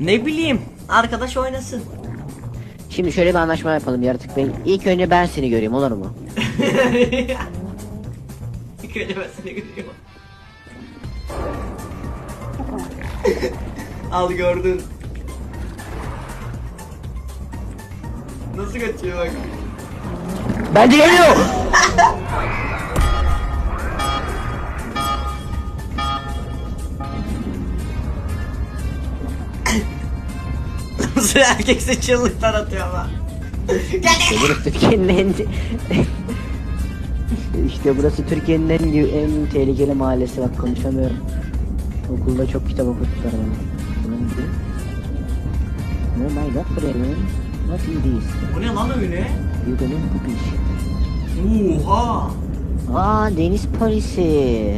Ne bileyim. Arkadaş oynasın. Şimdi şöyle bir anlaşma yapalım yaratık bey. İlk önce ben seni göreyim olur mu? İlk önce ben seni görüyorum. Al gördün. Nasıl kaçıyor bak. Bence geliyor. Nasıl erkekse çığlıklar atıyor ama. İşte burası Türkiye'nin en... işte burası Türkiye'nin en, en tehlikeli mahallesi bak konuşamıyorum. Okulda çok kitap okuttular bana. Oh my god Bremen. What is this? Bu ne lan öyle? You gonna poop Oha. Aa deniz polisi.